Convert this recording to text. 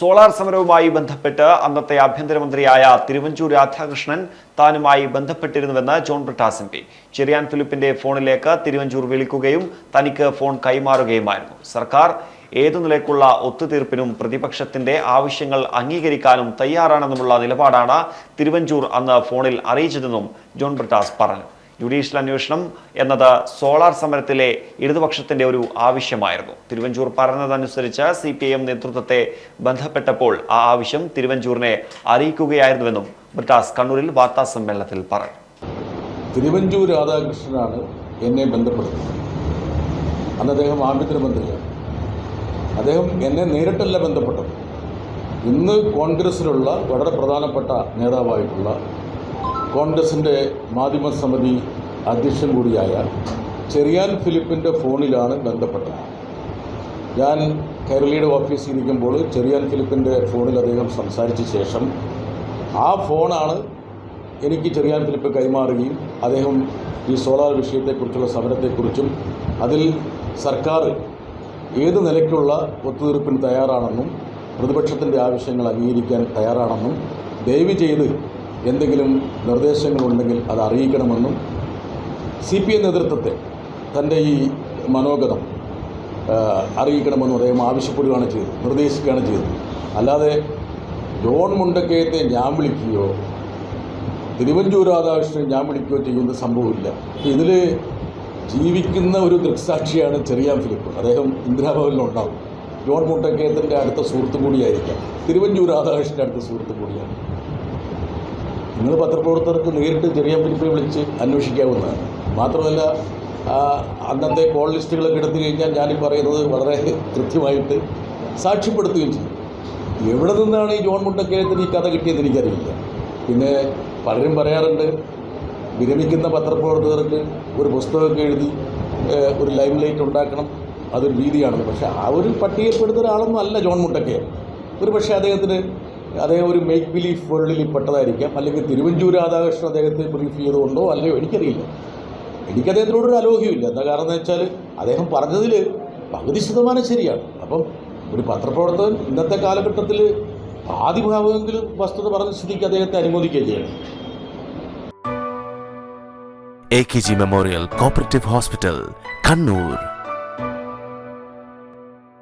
Solar സമരവുമായി ബന്ധപ്പെട്ട് അന്നത്തെ ആഭ്യന്തരമന്ത്രിയായ തിരുവഞ്ചൂർ രാധാകൃഷ്ണൻ താനുമായി ബന്ധപ്പെട്ടിരുന്നുവെന്ന് ജോൺ ബ്രിട്ടാസ് എം പി ചെറിയാൻ ഫിലിപ്പിന്റെ ഫോണിലേക്ക് തിരുവഞ്ചൂർ വിളിക്കുകയും തനിക്ക് ഫോൺ കൈമാറുകയുമായിരുന്നു. സർക്കാർ ഏതു നിലയ്ക്കുള്ള ഒത്തുതീർപ്പിനും പ്രതിപക്ഷത്തിന്റെ ആവശ്യങ്ങൾ അംഗീകരിക്കാനും തയ്യാറാണെന്നുമുള്ള നിലപാടാണ് തിരുവഞ്ചൂർ അന്ന് ഫോണിൽ അറിയിച്ചതെന്നും ജോൺ ബ്രിട്ടാസ് പറഞ്ഞു. ജുഡീഷ്യൽ അന്വേഷണം എന്നത് സോളാർ സമരത്തിലെ ഇടതുപക്ഷത്തിന്റെ ഒരു ആവശ്യമായിരുന്നു. തിരുവഞ്ചൂർ പറഞ്ഞതനുസരിച്ച് സി പി ഐ എം നേതൃത്വത്തെ ബന്ധപ്പെട്ടപ്പോൾ ആ ആവശ്യം തിരുവഞ്ചൂരിനെ അറിയിക്കുകയായിരുന്നുവെന്നും ബ്രിട്ടാസ് കണ്ണൂരിൽ വാർത്താ സമ്മേളനത്തിൽ പറഞ്ഞു. തിരുവഞ്ചൂർ രാധാകൃഷ്ണനാണ് എന്നെ ബന്ധപ്പെടുന്നത് അന്ന് അദ്ദേഹം ആഭ്യന്തരമന്ത്രിയാണ്. അദ്ദേഹം എന്നെ നേരിട്ടല്ല ബന്ധപ്പെട്ടത്. ഇന്ന് കോൺഗ്രസിലുള്ള വളരെ പ്രധാനപ്പെട്ട നേതാവായിട്ടുള്ള കോൺഗ്രസിന്റെ മാധ്യമസമിതി അധ്യക്ഷൻ കൂടിയായ ചെറിയാൻ ഫിലിപ്പിന്റെ ഫോണിലാണ് ബന്ധപ്പെട്ടത്. ഞാൻ കേരളീയുടെ ഓഫീസിൽ ഇരിക്കുമ്പോൾ ചെറിയാൻ ഫിലിപ്പിന്റെ ഫോണിൽ അദ്ദേഹം സംസാരിച്ച ശേഷം ആ ഫോണാണ് എനിക്ക് ചെറിയാൻ ഫിലിപ്പ് കൈമാറുകയും അദ്ദേഹം ഈ സോളാർ വിഷയത്തെക്കുറിച്ചുള്ള സമരത്തെക്കുറിച്ചും അതിൽ സർക്കാർ ഏത് നിലയ്ക്കുള്ള ഒത്തുതീർപ്പിന് തയ്യാറാണെന്നും പ്രതിപക്ഷത്തിന്റെ ആവശ്യങ്ങൾ അംഗീകരിക്കാൻ തയ്യാറാണെന്നും ദയവ് ചെയ്ത് എന്തെങ്കിലും നിർദ്ദേശങ്ങളുണ്ടെങ്കിൽ അത് അറിയിക്കണമെന്നും സി പി എം നേതൃത്വത്തെ തന്റെ ഈ മനോഗതം അറിയിക്കണമെന്നും അദ്ദേഹം ആവശ്യപ്പെടുകയാണ് ചെയ്തത് നിർദ്ദേശിക്കുകയാണ് ചെയ്തത്. അല്ലാതെ ജോൺ മുണ്ടക്കയത്തെ ഞാൻ വിളിക്കുകയോ തിരുവഞ്ചൂർ രാധാകൃഷ്ണൻ ഞാൻ വിളിക്കുകയോ ചെയ്യുന്ന സംഭവമില്ല. ഇതിൽ ജീവിക്കുന്ന ഒരു ദൃക്സാക്ഷിയാണ് ചെറിയാൻ ഫിലിപ്പ്. അദ്ദേഹം ഇന്ദിരാഭവനിലുണ്ടാവും. ജോൺ മുണ്ടക്കയത്തിന്റെ അടുത്ത സുഹൃത്തും കൂടിയായിരിക്കാം. തിരുവഞ്ചൂർ രാധാകൃഷ്ണന്റെ അടുത്ത സുഹൃത്തും കൂടിയാണ്. നിങ്ങൾ പത്രപ്രവർത്തകർക്ക് നേരിട്ട് ചെറിയ ഫിലിപ്പെ വിളിച്ച് അന്വേഷിക്കാവുന്നതാണ്. മാത്രമല്ല അന്നത്തെ കോൾ ലിസ്റ്റുകളൊക്കെ എടുത്തു കഴിഞ്ഞാൽ ഞാനീ പറയുന്നത് വളരെ കൃത്യമായിട്ട് സാക്ഷ്യപ്പെടുത്തുകയും ചെയ്യും. എവിടെ നിന്നാണ് ഈ ജോൺ മുണ്ടക്കയത്തിന് ഈ കഥ കിട്ടിയത് എനിക്കറിയില്ല. പിന്നെ പലരും പറയാറുണ്ട് വിരമിക്കുന്ന പത്രപ്രവർത്തകർക്ക് ഒരു പുസ്തകമൊക്കെ എഴുതി ഒരു ലൈം ലൈറ്റ് ഉണ്ടാക്കണം അതൊരു രീതിയാണെന്ന് പക്ഷേ ആ ഒരു പട്ടികപ്പെടുത്തൊരാളൊന്നും അല്ല ജോൺ മുണ്ടക്കയം ഒരു പക്ഷേ അദ്ദേഹത്തിന് അദ്ദേഹം ഒരു മേക്ക് ബിലീഫ് വേൾഡിൽ പെട്ടതായിരിക്കാം. അല്ലെങ്കിൽ തിരുവഞ്ചൂർ രാധാകൃഷ്ണൻ അദ്ദേഹത്തെ ബ്രീഫ് ചെയ്തുകൊണ്ടോ അല്ലയോ എനിക്കറിയില്ല. എനിക്ക് അദ്ദേഹത്തിനോടൊരു അലോഹ്യമില്ല എന്താ കാരണം എന്ന് വെച്ചാൽ അദ്ദേഹം പറഞ്ഞതിൽ പകുതി ശതമാനം ശരിയാണ്. അപ്പം ഒരു പത്രപ്രവർത്തകൻ ഇന്നത്തെ കാലഘട്ടത്തിൽ ആദ്യ ഭാഗമെങ്കിലും വസ്തുത പറഞ്ഞ സ്ഥിതിക്ക് അദ്ദേഹത്തെ അനുമോദിക്കുകയും ചെയ്യണം. A K G memorial cooperative hospital Kannur